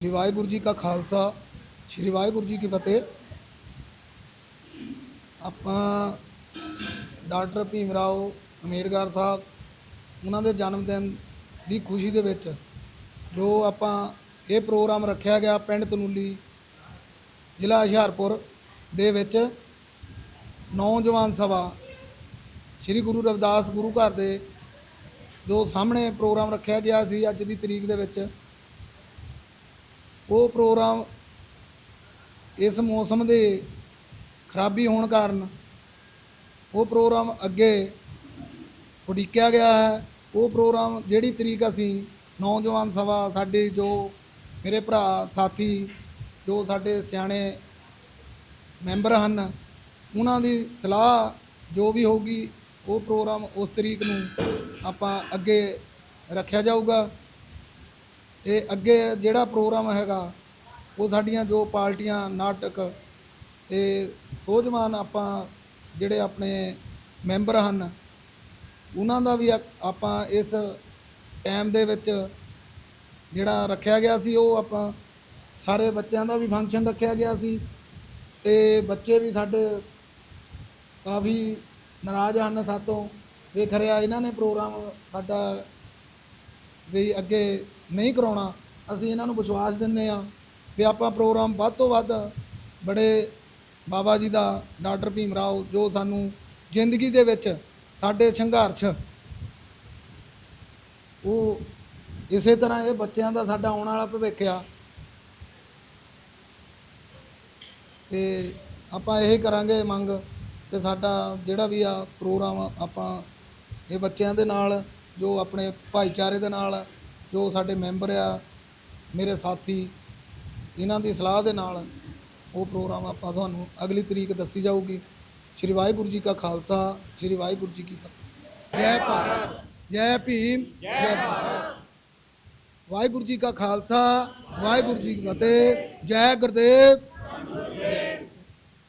ਸ੍ਰੀ ਵਾਹਿਗੁਰੂ ਜੀ ਕਾ ਖਾਲਸਾ, ਸ੍ਰੀ ਵਾਹਿਗੁਰੂ ਜੀ ਕੀ ਫਤਿਹ। ਆਪਾਂ ਡਾਕਟਰ ਭੀਮ ਰਾਓ ਅਮੇਰਗਰ ਸਾਹਿਬ, ਉਹਨਾਂ ਦੇ ਜਨਮ ਦਿਨ ਦੀ ਖੁਸ਼ੀ ਦੇ ਵਿੱਚ ਜੋ ਆਪਾਂ ਇਹ ਪ੍ਰੋਗਰਾਮ ਰੱਖਿਆ ਗਿਆ ਪਿੰਡ ਤਨੂਲੀ, ਜ਼ਿਲ੍ਹਾ ਹੁਸ਼ਿਆਰਪੁਰ ਦੇ ਵਿੱਚ, ਨੌਜਵਾਨ ਸਭਾ ਸ੍ਰੀ ਗੁਰੂ ਰਵਿਦਾਸ ਗੁਰੂ ਘਰ ਦੇ ਜੋ ਸਾਹਮਣੇ ਪ੍ਰੋਗਰਾਮ ਰੱਖਿਆ ਗਿਆ ਸੀ ਅੱਜ ਦੀ ਤਰੀਕ ਦੇ ਵਿੱਚ। ਉਹ ਪ੍ਰੋਗਰਾਮ ਇਸ ਮੌਸਮ ਦੇ ਖਰਾਬੀ ਹੋਣ ਕਾਰਨ ਉਹ ਪ੍ਰੋਗਰਾਮ ਅੱਗੇ ਉਡੀਕਿਆ ਗਿਆ ਹੈ। ਉਹ ਪ੍ਰੋਗਰਾਮ ਜਿਹੜੀ ਤਰੀਕ ਅਸੀਂ ਨੌਜਵਾਨ ਸਭਾ ਸਾਡੇ ਜੋ ਮੇਰੇ ਭਰਾ, ਸਾਥੀ, ਜੋ ਸਾਡੇ ਸਿਆਣੇ ਮੈਂਬਰ ਹਨ, ਉਹਨਾਂ ਦੀ ਸਲਾਹ ਜੋ ਵੀ ਹੋਊਗੀ, ਉਹ ਪ੍ਰੋਗਰਾਮ ਉਸ ਤਰੀਕ ਨੂੰ ਆਪਾਂ ਅੱਗੇ ਰੱਖਿਆ ਜਾਊਗਾ। ਤੇ ਅੱਗੇ ਜਿਹੜਾ ਪ੍ਰੋਗਰਾਮ ਹੈਗਾ, ਉਹ ਸਾਡੀਆਂ ਜੋ ਪਾਰਟੀਆਂ, ਨਾਟਕ ਤੇ ਸੋਝਵਾਨ ਆਪਾਂ ਜਿਹੜੇ ਆਪਣੇ ਮੈਂਬਰ ਹਨ, ਉਹਨਾਂ ਦਾ ਵੀ ਆ- ਆਪਾਂ ਇਸ ਟਾਈਮ ਦੇ ਵਿੱਚ ਜਿਹੜਾ ਰੱਖਿਆ ਗਿਆ ਸੀ, ਉਹ ਆਪਾਂ ਸਾਰੇ ਬੱਚਿਆਂ ਦਾ ਵੀ ਫੰਕਸ਼ਨ ਰੱਖਿਆ ਗਿਆ ਸੀ ਤੇ ਬੱਚੇ ਵੀ ਸਾਡੇ ਕਾਫੀ ਨਾਰਾਜ਼ ਹਨ ਸਾਤੋਂ। ਵੇਖ ਰਿਹਾ ਇਹਨਾਂ ਨੇ ਪ੍ਰੋਗਰਾਮ ਸਾਡਾ ਵੀ ਅੱਗੇ ਨਹੀਂ ਕਰਾਉਣਾ, ਅਸੀਂ ਇਹਨਾਂ ਨੂੰ ਵਿਸ਼ਵਾਸ ਦਿੰਦੇ ਆ ਵੀ ਆਪਾਂ ਪ੍ਰੋਗਰਾਮ ਵੱਧ ਤੋਂ ਵੱਧ ਬੜੇ ਬਾਬਾ ਜੀ ਦਾ, ਡਾਕਟਰ ਭੀਮ ਰਾਓ ਜੋ ਸਾਨੂੰ ਜ਼ਿੰਦਗੀ ਦੇ ਵਿੱਚ ਸਾਡੇ ਸੰਘਰਸ਼, ਉਹ ਇਸੇ ਤਰ੍ਹਾਂ ਇਹ ਬੱਚਿਆਂ ਦਾ ਸਾਡਾ ਆਉਣ ਵਾਲਾ ਭਵਿੱਖ ਆ। ਤੇ ਆਪਾਂ ਇਹ ਕਰਾਂਗੇ ਮੰਗ ਕਿ ਸਾਡਾ ਜਿਹੜਾ ਵੀ ਆ ਪ੍ਰੋਗਰਾਮ ਆਪਾਂ ਇਹ ਬੱਚਿਆਂ ਦੇ ਨਾਲ, ਜੋ ਆਪਣੇ ਭਾਈਚਾਰੇ ਦੇ ਨਾਲ ਜੋ ਸਾਡੇ ਮੈਂਬਰ ਆ, ਮੇਰੇ ਸਾਥੀ, ਇਹਨਾਂ ਦੀ ਸਲਾਹ ਦੇ ਨਾਲ ਉਹ ਪ੍ਰੋਗਰਾਮ ਆਪਾਂ ਤੁਹਾਨੂੰ ਅਗਲੀ ਤਰੀਕ ਦੱਸੀ ਜਾਊਗੀ। ਸ਼੍ਰੀ ਵਾਹਿਗੁਰੂ ਜੀ ਕਾ ਖਾਲਸਾ, ਸ਼੍ਰੀ ਵਾਹਿਗੁਰੂ ਜੀ ਕੀ ਫਤਿਹ। ਜੈ ਭਾਰਤ, ਜੈ ਭੀਮ, ਜੈ ਭਾਰਤ। ਵਾਹਿਗੁਰੂ ਜੀ ਕਾ ਖਾਲਸਾ, ਵਾਹਿਗੁਰੂ ਜੀ ਕੀ ਫਤਿਹ। ਜੈ ਗੁਰਦੇਵ।